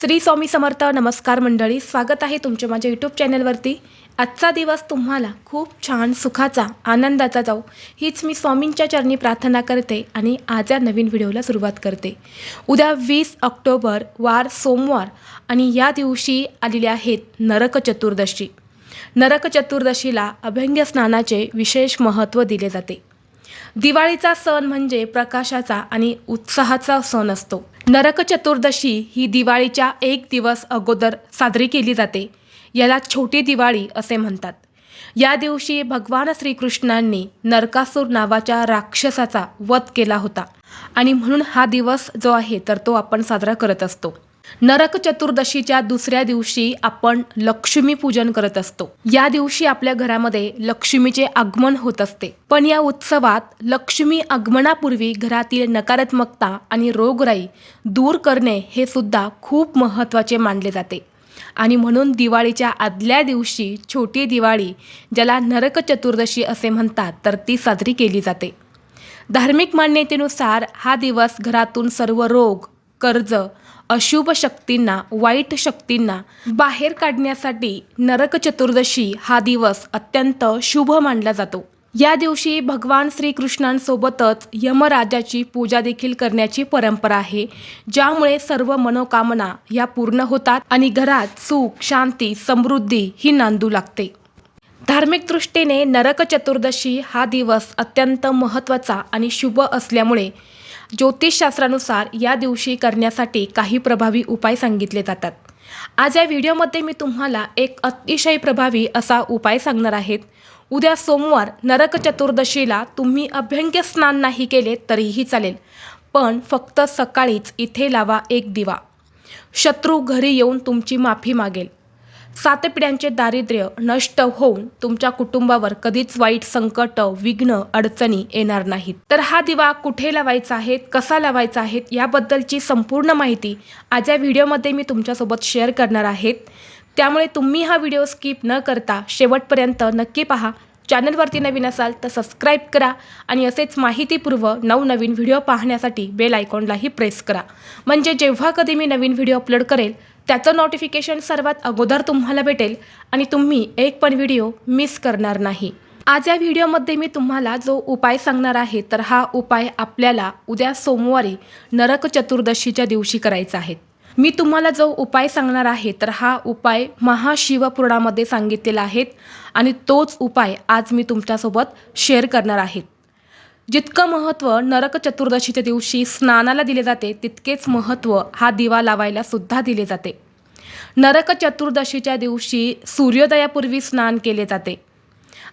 श्री स्वामी समर्थ नमस्कार मंडळी स्वागत आहे तुमच्या माझ्या यूट्यूब चॅनलवरती. आजचा दिवस तुम्हाला खूप छान सुखाचा आनंदाचा जाऊ हीच मी स्वामींच्या चरणी प्रार्थना करते आणि आज या नवीन व्हिडिओला सुरुवात करते. उद्या वीस ऑक्टोबर वार सोमवार आणि या दिवशी आलेले आहेत नरक चतुर्दशी. नरक चतुर्दशीला अभंग्य स्नानाचे विशेष महत्त्व दिले जाते. दिवाळीचा सण म्हणजे प्रकाशाचा आणि उत्साहाचा सण असतो. नरक चतुर्दशी ही दिवाळीच्या एक दिवस अगोदर साजरी केली जाते. याला छोटी दिवाळी असे म्हणतात. या दिवशी भगवान श्रीकृष्णांनी नरकासूर नावाच्या राक्षसाचा वध केला होता. आणि म्हणून हा दिवस जो आहे तर तो आपण साजरा करत असतो. नरक चतुर्दशीच्या दुसऱ्या दिवशी आपण लक्ष्मी पूजन करत असतो. या दिवशी आपल्या घरामध्ये लक्ष्मीचे आगमन होत असते. पण या उत्सवात लक्ष्मी आगमनापूर्वी घरातील नकारात्मकता आणि रोगराई दूर करणे हे सुद्धा खूप महत्त्वाचे मानले जाते. आणि म्हणून दिवाळीच्या आदल्या दिवशी छोटी दिवाळी ज्याला नरक चतुर्दशी असे म्हणतात तर ती साजरी केली जाते. धार्मिक मान्यतेनुसार हा दिवस घरातून सर्व रोग कर्ज अशुभ शक्तींना वाईट शक्तींना बाहेर काढण्यासाठी नरक चतुर्दशी हा दिवस अत्यंत शुभ मानला जातो. या दिवशी भगवान श्रीकृष्णांसोबतच यमराजाची पूजा देखील करण्याची परंपरा आहे ज्यामुळे सर्व मनोकामना या पूर्ण होतात आणि घरात सुख शांती समृद्धी ही नांदू लागते. धार्मिक दृष्टीने नरक चतुर्दशी हा दिवस अत्यंत महत्त्वाचा आणि शुभ असल्यामुळे ज्योतिषशास्त्रानुसार या दिवशी करण्यासाठी काही प्रभावी उपाय सांगितले जातात. आज या व्हिडिओमध्ये मी तुम्हाला एक अतिशय प्रभावी असा उपाय सांगणार आहेत. उद्या सोमवार नरक चतुर्दशीला तुम्ही अभ्यंग्य स्नान नाही केले तरीही चालेल पण फक्त सकाळीच इथे लावा एक दिवा. शत्रू घरी येऊन तुमची माफी मागेल. सात पिढ्यांचे दारिद्र्य नष्ट होऊन तुमच्या कुटुंबावर कधीच वाईट संकट विघ्न अडचणी येणार नाहीत. तर हा दिवा कुठे लावायचा आहे कसा लावायचा आहे याबद्दलची संपूर्ण माहिती आज या व्हिडिओमध्ये मी तुमच्यासोबत शेअर करणार आहेत त्यामुळे तुम्ही हा व्हिडिओ स्किप न करता शेवटपर्यंत नक्की पहा. चॅनलवरती नवीन असाल तर सबस्क्राईब करा आणि असेच माहितीपूर्व नवनवीन व्हिडिओ पाहण्यासाठी बेल आयकॉनलाही प्रेस करा. म्हणजे जेव्हा कधी मी नवीन व्हिडिओ अपलोड करेल त्याचं नोटिफिकेशन सर्वात अगोदर तुम्हाला भेटेल आणि तुम्ही एक पण व्हिडिओ मिस करणार नाही. आज या व्हिडिओमध्ये मी तुम्हाला जो उपाय सांगणार आहे तर हा उपाय आपल्याला उद्या सोमवारी नरक चतुर्दशीच्या दिवशी करायचा आहे. मी तुम्हाला जो उपाय सांगणार आहे तर हा उपाय महाशिवपुराणामध्ये सांगितलेला आहे आणि तोच उपाय आज मी तुमच्यासोबत शेअर करणार आहे. जितकं महत्त्व नरक चतुर्दशीच्या दिवशी स्नानाला दिले जाते तितकेच महत्त्व हा दिवा लावायला सुद्धा दिले जाते. नरक चतुर्दशीच्या दिवशी सूर्योदयापूर्वी स्नान केले जाते.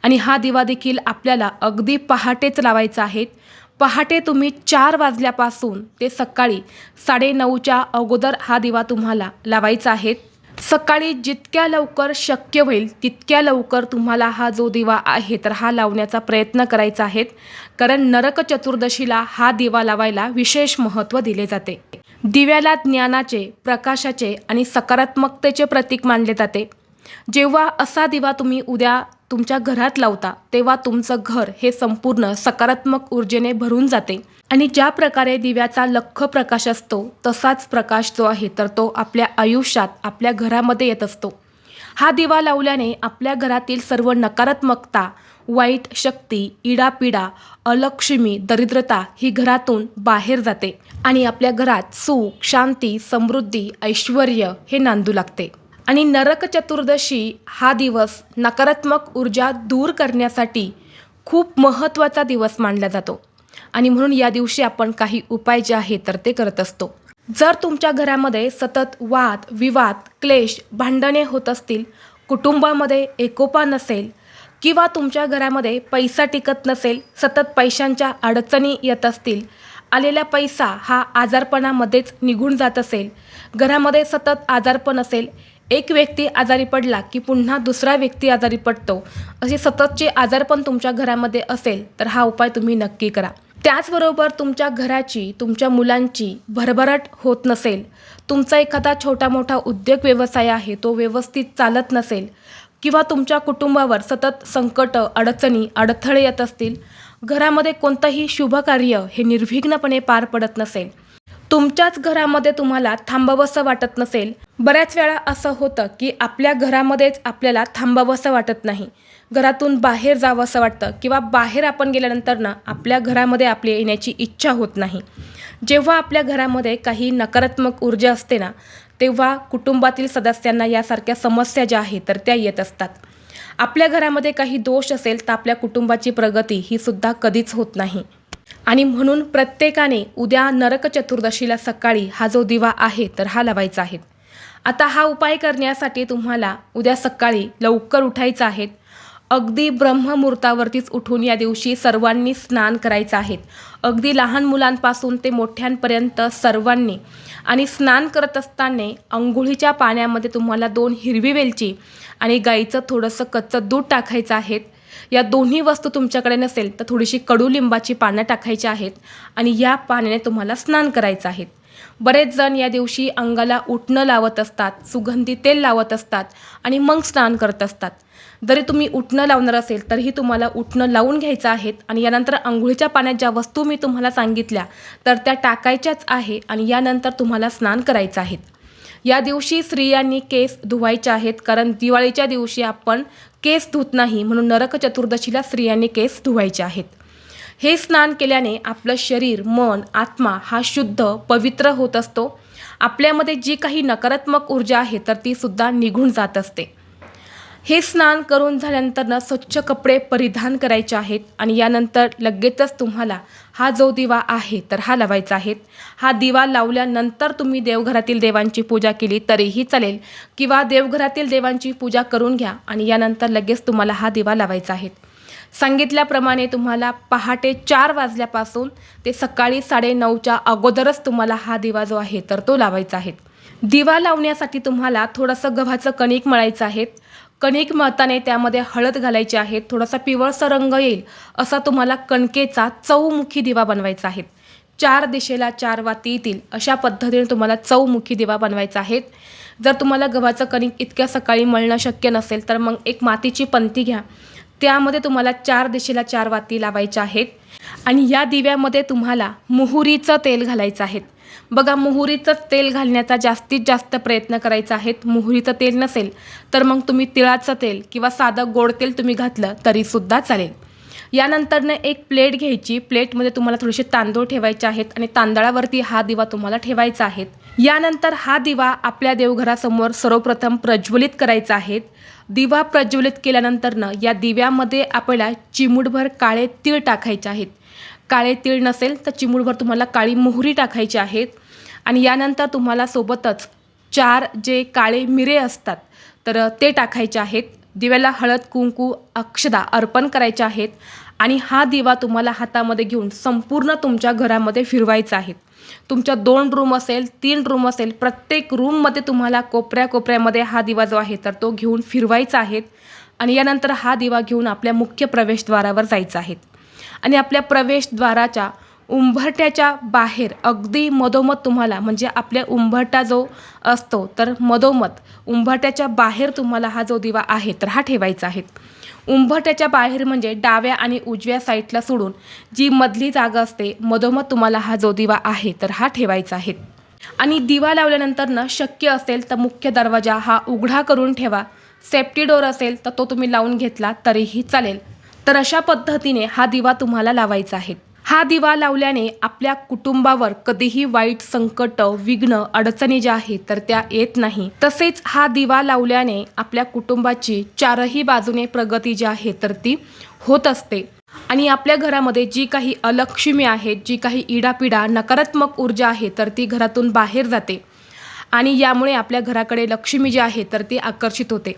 आणि हा दिवा देखील आपल्याला अगदी पहाटेच लावायचा आहे. पहाटे तुम्ही चार वाजल्यापासून ते सकाळी साडेनऊच्या अगोदर हा दिवा तुम्हाला लावायचा आहे. सकाळी जितक्या लवकर शक्य होईल तितक्या लवकर तुम्हाला हा जो दिवा आहे तर हा लावण्याचा प्रयत्न करायचा आहे. कारण नरक चतुर्दशीला हा दिवा लावायला विशेष महत्त्व दिले जाते. दिव्याला ज्ञानाचे प्रकाशाचे आणि सकारात्मकतेचे प्रतीक मानले जाते. जेव्हा असा दिवा तुम्ही उद्या तुमच्या घरात लावता तेव्हा तुमचं घर हे संपूर्ण सकारात्मक ऊर्जेने भरून जाते. आणि ज्या प्रकारे दिव्याचा लख प्रकाश असतो तसाच प्रकाश जो आहे तर तो आपल्या आयुष्यात आपल्या घरामध्ये येत असतो. हा दिवा लावल्याने आपल्या घरातील सर्व नकारात्मकता वाईट शक्ती इडापिडा अलक्ष्मी दरिद्रता ही घरातून बाहेर जाते. आणि आपल्या घरात सुख शांती समृद्धी ऐश्वर हे नांदू लागते. आणि नरक चतुर्दशी हा दिवस नकारात्मक ऊर्जा दूर करण्यासाठी खूप महत्त्वाचा दिवस मानला जातो. आणि म्हणून या दिवशी आपण काही उपाय जे आहे तर ते करत असतो. जर तुमच्या घरामध्ये सतत वाद विवाद क्लेश भांडणे होत असतील कुटुंबामध्ये एकोपा नसेल किंवा तुमच्या घरामध्ये पैसा टिकत नसेल सतत पैशांच्या अडचणी येत असतील आलेला पैसा हा आजारपणामध्येच निघून जात असेल घरामध्ये सतत आजारपण असेल एक व्यक्ती आजारी पडला की पुन्हा दुसरा व्यक्ती आजारी पडतो. असे सततचे आजारपण तुमच्या घरामध्ये असेल तर हा उपाय तुम्ही नक्की करा. त्याचबरोबर तुमच्या घराची तुमच्या मुलांची भरभराट होत नसेल तुमचा एखादा छोटा मोठा उद्योग व्यवसाय आहे तो व्यवस्थित चालत नसेल किंवा तुमच्या कुटुंबावर सतत संकट अडचणी अडथळे येत असतील घरामध्ये कोणतंही शुभकार्य हे निर्विघ्नपणे पार पडत नसेल तुमच्याच घरामध्ये तुम्हाला थांबावंसं वाटत नसेल. बऱ्याच वेळा असं होतं की आपल्या घरामध्येच आपल्याला थांबावंसं वाटत नाही. घरातून बाहेर जावंसं वाटतं किंवा बाहेर आपण गेल्यानंतर ना आपल्या घरामध्ये आपली येण्याची इच्छा होत नाही. जेव्हा आपल्या घरामध्ये काही नकारात्मक ऊर्जा असते ना तेव्हा कुटुंबातील सदस्यांना यासारख्या समस्या ज्या आहेत तर त्या येत असतात. आपल्या घरामध्ये काही दोष असेल तर आपल्या कुटुंबाची प्रगती ही सुद्धा कधीच होत नाही. आणि म्हणून प्रत्येकाने उद्या नरक चतुर्दशीला सकाळी हा जो दिवा आहे तर हा लावायचा आहे. आता हा उपाय करण्यासाठी तुम्हाला उद्या सकाळी लवकर उठायचं आहे. अगदी ब्रह्ममुहूर्तावरतीच उठून या दिवशी सर्वांनी स्नान करायचं आहे. अगदी लहान मुलांपासून ते मोठ्यांपर्यंत सर्वांनी. आणि स्नान करत असताना अंघोळीच्या पाण्यामध्ये तुम्हाला दोन हिरवी वेलची आणि गाईचं थोडंसं कच्चं दूध टाकायचं आहे. या दोन्ही वस्तू तुमच्याकडे नसेल तर थोडीशी कडुलिंबाची पानं टाकायची आहेत आणि या पाण्याने तुम्हाला स्नान करायचं आहे. बरेच जण या दिवशी अंगाला उठणं लावत असतात सुगंधी तेल लावत असतात आणि मग स्नान करत असतात. जरी तुम्ही उठणं लावणार असेल तरीही तुम्हाला उठणं लावून घ्यायचं आहेत आणि यानंतर आंघोळीच्या पाण्यात ज्या वस्तू मी तुम्हाला सांगितल्या तर त्या टाकायच्याच आहे आणि यानंतर तुम्हाला स्नान करायचं आहे. या दिवशी स्त्रियांनी केस धुवायचे आहेत कारण दिवाळीच्या दिवशी आपण केस धुत नाही म्हणून नरक चतुर्दशीला स्त्रियांनी केस धुवायचे आहेत. हे स्नान केल्याने आपलं शरीर मन आत्मा हा शुद्ध पवित्र होत असतो. आपल्यामध्ये जी काही नकारात्मक ऊर्जा आहे तर ती सुद्धा निघून जात असते. हे स्नान करून झाल्यानंतर ना स्वच्छ कपडे परिधान करायचे आहेत आणि यानंतर लगेचच तुम्हाला हा जो दिवा आहे तर हा लावायचा आहे. हा दिवा लावल्यानंतर तुम्ही देवघरातील देवांची पूजा केली तरीही चालेल किंवा देवघरातील देवांची पूजा करून घ्या आणि यानंतर लगेच तुम्हाला हा दिवा लावायचा आहे. सांगितल्याप्रमाणे तुम्हाला पहाटे चार वाजल्यापासून ते सकाळी साडेनऊच्या अगोदरच तुम्हाला हा दिवा जो आहे तर तो लावायचा आहे. दिवा लावण्यासाठी तुम्हाला थोडंसं गव्हाचं कणिक मळायचं आहे. कणिक मळताने त्यामध्ये हळद घालायची आहे. थोडासा पिवळसा रंग येईल असा तुम्हाला कणकेचा चौमुखी दिवा बनवायचा आहे. चार दिशेला चार वाती येतील अशा पद्धतीने तुम्हाला चौमुखी दिवा बनवायचा आहे. जर तुम्हाला गव्हाचं कणिक इतक्या सकाळी मळणं शक्य नसेल तर मग एक मातीची पंती घ्या. त्यामध्ये तुम्हाला चार दिशेला चार वाती लावायच्या आहेत. आणि या दिव्यामध्ये तुम्हाला मोहरीचं तेल घालायचं आहे. बघा मोहरीचं तेल घालण्याचा जास्तीत जास्त प्रयत्न करायचा आहे. मोहरीचं तेल नसेल तर मग तुम्ही तिळाचं तेल किंवा साधं गोड तेल तुम्ही घातलं तरीसुद्धा चालेल. यानंतरनं एक प्लेट घ्यायची. प्लेटमध्ये तुम्हाला थोडेसे तांदूळ ठेवायचे आहेत आणि तांदळावरती हा दिवा तुम्हाला ठेवायचा आहे. यानंतर हा दिवा आपल्या देवघरासमोर सर्वप्रथम प्रज्वलित करायचा आहे. दिवा प्रज्वलित केल्यानंतरनं या दिव्यामध्ये आपल्याला चिमूटभर काळे तीळ टाकायचे आहेत. काळे तीळ नसेल तर चिमूळभर तुम्हाला काळी मोहरी टाकायची आहेत. आणि यानंतर तुम्हाला सोबतच चार जे काळे मिरे असतात तर ते टाकायचे आहेत. दिव्याला हळद कुंकू अक्षदा अर्पण करायचे आहेत. आणि हा दिवा तुम्हाला हातामध्ये घेऊन संपूर्ण तुमच्या घरामध्ये फिरवायचा आहे. तुमच्या दोन रूम असेल तीन रूम असेल प्रत्येक रूममध्ये तुम्हाला कोपऱ्या कोपऱ्यामध्ये हा दिवा जो आहे तर तो घेऊन फिरवायचा आहे. आणि यानंतर हा दिवा घेऊन आपल्या मुख्य प्रवेशद्वारावर जायचा आहे. आणि आपल्या प्रवेशद्वाराच्या उंबरट्याच्या बाहेर अगदी मधोमध तुम्हाला म्हणजे आपल्या उंबरटा जो असतो तर मधोमध उंबरट्याच्या बाहेर तुम्हाला हा जो दिवा आहे तर हा ठेवायचा आहे. उंबरट्याच्या बाहेर म्हणजे डाव्या आणि उजव्या साईडला सोडून जी मधली जागा असते मधोमध तुम्हाला हा जो दिवा आहे तर हा ठेवायचा आहे. आणि दिवा लावल्यानंतर ना शक्य असेल तर मुख्य दरवाजा हा उघडा करून ठेवा. सेफ्टी डोर असेल तर तो तुम्ही लावून घेतला तरीही चालेल. तर अशा पद्धतीने हा दिवा तुम्हाला लावायचा आहे. हा दिवा लावल्याने आपल्या कुटुंबावर कधीही वाईट संकट विघ्न अडचणी ज्या आहेत तर त्या येत नाही. तसेच हा दिवा लावल्याने आपल्या कुटुंबाची चारही बाजूने प्रगती जी आहे तर ती होत असते. आणि आपल्या घरामध्ये जी काही अलक्ष्मी आहे जी काही इडापिडा नकारात्मक ऊर्जा आहे तर ती घरातून बाहेर जाते. आणि यामुळे आपल्या घराकडे लक्ष्मी जी आहे तर ती आकर्षित होते.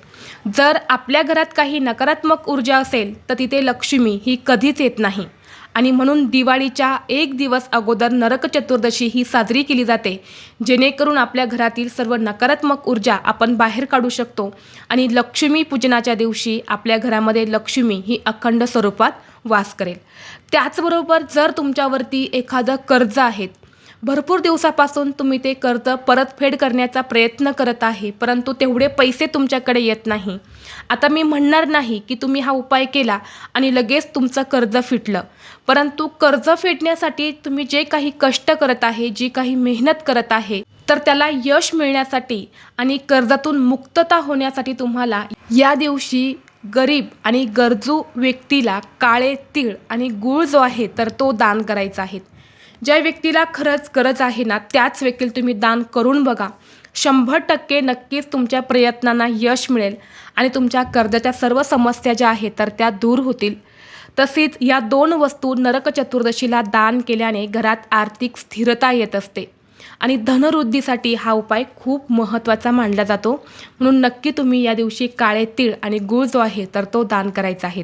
जर आपल्या घरात काही नकारात्मक ऊर्जा असेल तर तिथे लक्ष्मी ही कधीच येत नाही. आणि म्हणून दिवाळीच्या एक दिवस अगोदर नरक चतुर्दशी ही साजरी केली जाते जेणेकरून आपल्या घरातील सर्व नकारात्मक ऊर्जा आपण बाहेर काढू शकतो. आणि लक्ष्मी पूजनाच्या दिवशी आपल्या घरामध्ये लक्ष्मी ही अखंड स्वरूपात वास करेल. त्याचबरोबर जर तुमच्यावरती एखादं कर्ज आहे भरपूर दिवसापासून तुम्ही ते कर्ज परतफेड करण्याचा प्रयत्न करत आहे परंतु तेवढे पैसे तुमच्याकडे येत नाही. आता मी म्हणणार नाही की तुम्ही हा उपाय केला आणि लगेच तुमचं कर्ज फिटलं. परंतु कर्ज फेडण्यासाठी तुम्ही जे काही कष्ट करत आहे जी काही मेहनत करत आहे तर त्याला यश मिळण्यासाठी आणि कर्जातून मुक्तता होण्यासाठी तुम्हाला या दिवशी गरीब आणि गरजू व्यक्तीला काळे तीळ आणि गूळ जो आहे तर तो दान करायचा आहे. ज्या व्यक्तीला खरंच गरज आहे ना त्याच व्यक्तीला तुम्ही दान करून बघा. शंभर टक्के नक्कीच तुमच्या प्रयत्नांना यश मिळेल आणि तुमच्या कर्जाच्या सर्व समस्या ज्या आहेत तर त्या दूर होतील. तसेच या दोन वस्तू नरक चतुर्दशीला दान केल्याने घरात आर्थिक स्थिरता येत असते. आणि धनवृद्धीसाठी हा उपाय खूप महत्त्वाचा मानला जातो. म्हणून नक्की तुम्ही या दिवशी काळे तीळ आणि गूळ जो आहे तर तो दान करायचा आहे.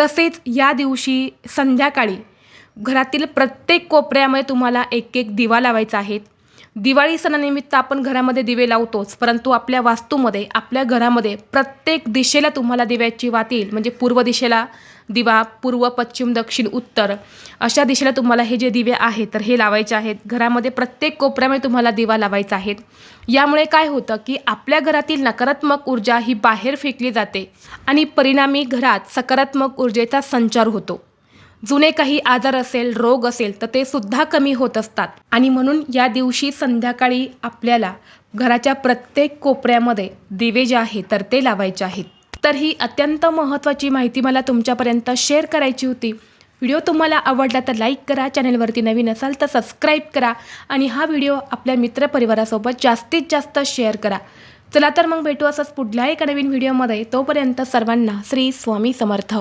तसेच या दिवशी संध्याकाळी घरातील प्रत्येक कोपऱ्यामध्ये तुम्हाला एक एक दिवा लावायचा आहे. दिवाळी सणानिमित्त आपण घरामध्ये दिवे लावतोच परंतु आपल्या वास्तूमध्ये आपल्या घरामध्ये प्रत्येक दिशेला तुम्हाला दिव्याची वात येईल. म्हणजे पूर्व दिशेला दिवा पूर्व पश्चिम दक्षिण उत्तर अशा दिशेला तुम्हाला हे जे दिवे आहेत तर हे लावायचे आहेत. घरामध्ये प्रत्येक कोपऱ्यामध्ये तुम्हाला दिवा लावायचा आहे. यामुळे काय होतं की आपल्या घरातील नकारात्मक ऊर्जा ही बाहेर फेकली जाते आणि परिणामी घरात सकारात्मक ऊर्जेचा संचार होतो. जुने काही आजार असेल रोग असेल तर ते सुद्धा कमी होत असतात. आणि म्हणून या दिवशी संध्याकाळी आपल्याला घराच्या प्रत्येक कोपऱ्यामध्ये दिवे जे आहे तर ते लावायचे आहेत. तर ही अत्यंत महत्त्वाची माहिती मला तुमच्यापर्यंत शेअर करायची होती. व्हिडिओ तुम्हाला आवडला तर लाईक करा चॅनलवरती नवीन असाल तर सबस्क्राईब करा आणि हा व्हिडिओ आपल्या मित्रपरिवारासोबत जास्तीत जास्त शेअर करा. चला तर मग भेटू असंच पुढल्या एका नवीन व्हिडिओमध्ये. तोपर्यंत सर्वांना श्री स्वामी समर्थ.